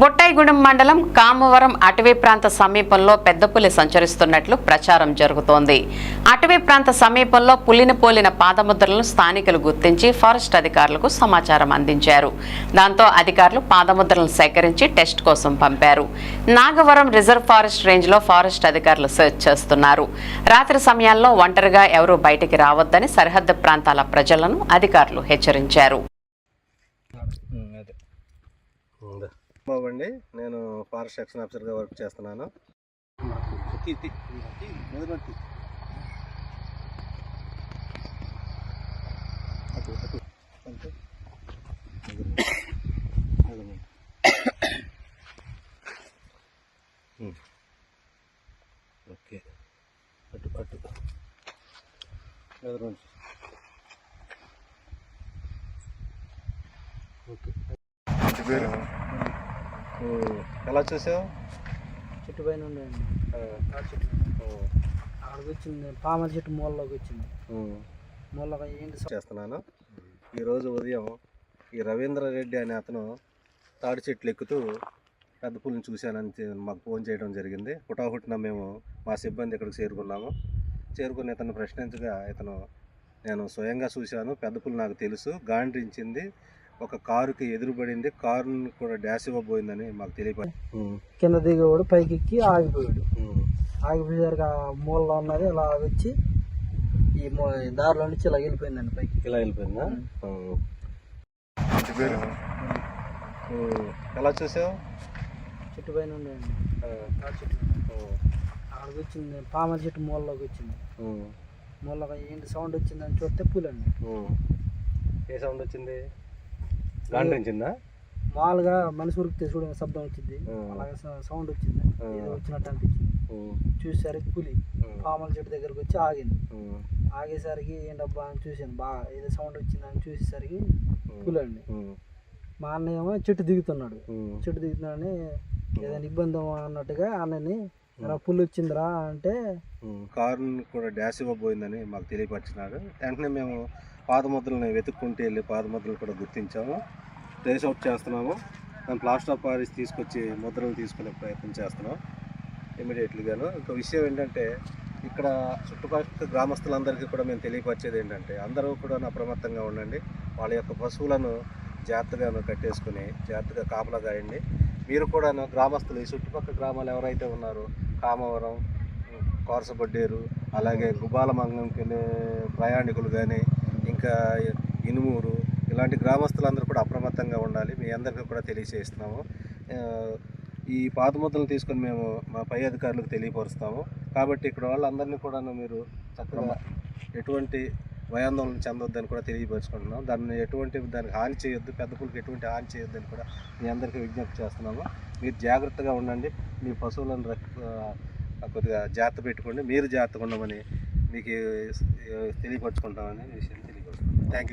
బొట్టాయిగూడెం మండలం కామవరం అటవీ ప్రాంత సమీపంలో పెద్ద పులి సంచరిస్తున్నట్లు ప్రచారం జరుగుతోంది. అటవీ ప్రాంత సమీపంలో పులిని పోలిన పాదముద్రలను స్థానికులు గుర్తించి ఫారెస్ట్ అధికారులకు సమాచారం అందించారు. దాంతో అధికారులు పాదముద్రలను సేకరించి టెస్ట్ కోసం పంపారు. నాగవరం రిజర్వ్ ఫారెస్ట్ రేంజ్లో ఫారెస్ట్ అధికారులు సెర్చ్ చేస్తున్నారు. రాత్రి సమయాల్లో ఒంటరిగా ఎవరూ బయటికి రావద్దని సరిహద్దు ప్రాంతాల ప్రజలను అధికారులు హెచ్చరించారు. అదే అండి. నేను ఫారెస్ట్ సెక్షన్ ఆఫీసర్గా వర్క్ చేస్తున్నాను. ఓకే. అటు అటు ఎదురు ఓకే పేరు ఎలా చూసావు? చెట్టు పైన ఉండేయండి చెట్టు. అక్కడికి వచ్చింది పామల చెట్టు మూలలోకి వచ్చింది. మూలగా ఏంటి చేస్తున్నాను. ఈరోజు ఉదయం ఈ రవీంద్ర రెడ్డి అనే అతను తాడి చెట్లు ఎక్కుతూ పెద్ద పులిని చూశానని మాకు ఫోన్ చేయడం జరిగింది. హుటాహుటిన మేము మా సిబ్బంది ఇక్కడికి చేరుకున్నాము. చేరుకుని ఇతను ప్రశ్నించగా ఇతను నేను స్వయంగా చూశాను. పెద్ద పులి నాకు తెలుసు. గాండ్రించింది. ఒక కారుకి ఎదురుపడింది కారుని కూడా డాష్ ఇవ్వబోయిందని మాకు తెలియపడి కింద దిగేవాడు పైకి ఎక్కి ఆగిపోయాడు. ఆగిపోయేసరికి ఆ మూలలో ఉన్నది ఇలా వచ్చి ఈ మూ- దారిలో నుంచి ఇలా వెళ్ళిపోయిందండి పైకి. ఇలా వెళ్ళిపోయిందా? ఎలా చూసావు? చెట్టు పైన ఉండేయండి చెట్టు అక్కడికి వచ్చింది పామల చెట్టు మూలలోకి వచ్చింది. మూలగా ఏంటి సౌండ్ వచ్చిందని చూస్తే పులండి. ఏ సౌండ్ వచ్చింది? గాండ్రించిందా మామూలుగా మనిషి ఉరికితే చూడ శబ్దం వచ్చింది. అలాగే సౌండ్ వచ్చింది. ఏదో వచ్చినట్టు అనిపించింది. చూసేసరికి పులి పామల చెట్టు దగ్గరకు వచ్చి ఆగింది. ఆగేసరికి ఏంటబ్బా అని చూశాను. బాగా ఏదో సౌండ్ వచ్చిందని చూసేసరికి ఉమ్, పులండి ఉమ్, మా అన్నయ్య ఏమో చెట్టు దిగుతున్నాడు. చెట్టు దిగుతున్నాడని ఏదైనా ఇబ్బంది అన్నట్టుగా అన్నని "రా, పుల్లు వచ్చిందిరా అంటే. కారుని కూడా డాష్ ఇవ్వబోయిందని మాకు తెలియపరిచినాడు వెంటనే మేము పాదముద్రలను వెతుక్కుంటూ వెళ్ళి పాదముద్రలు కూడా గుర్తించాము. ట్రేస్ అవుట్ చేస్తున్నాము. దాని ప్లాస్టర్ ఆఫ్ పారిస్ తీసుకొచ్చి ముద్రలు తీసుకునే ప్రయత్నం చేస్తున్నాం ఇమీడియట్లీగాను ఇంకో విషయం ఏంటంటే ఇక్కడ చుట్టుపక్కల గ్రామస్తులందరికీ కూడా మేము తెలియపరిచేది ఏంటంటే అందరూ కూడా అప్రమత్తంగా ఉండండి. వాళ్ళ యొక్క పశువులను జాగ్రత్తగాను కట్టేసుకుని జాగ్రత్తగా కాపలా కాయండి. మీరు కూడా గ్రామస్తులు ఈ చుట్టుపక్కల గ్రామాలు ఎవరైతే ఉన్నారో కామవరం కోరసబడ్డేరు అలాగే గుబాలమంగంకి వెళ్ళే ప్రయాణికులు కానీ ఇంకా ఇనుమూరు ఇలాంటి గ్రామస్తులందరూ కూడా అప్రమత్తంగా ఉండాలి. మీ అందరికీ కూడా తెలియజేస్తున్నాము. ఈ ఈ పాతముద్రలు తీసుకొని మేము మా పై అధికారులకు తెలియపరుస్తాము. కాబట్టి ఇక్కడ వాళ్ళందరినీ కూడా మీరు చక్కగా ఎటువంటి భయాందోళన చెందొద్దని కూడా తెలియపరుచుకుంటున్నాం. దాన్ని ఎటువంటి దానికి హాని చేయొద్దు పెద్ద పులికి ఎటువంటి హాని చేయొద్దని కూడా మీ అందరికీ విజ్ఞప్తి చేస్తున్నాము. మీరు జాగ్రత్తగా ఉండండి. మీ పశువులను రక్- కొద్దిగా జాగ్రత్త పెట్టుకోండి. మీరు జాగ్రత్తగా ఉండమని మీకు తెలియపరచుకుంటామని విషయం. Thank you.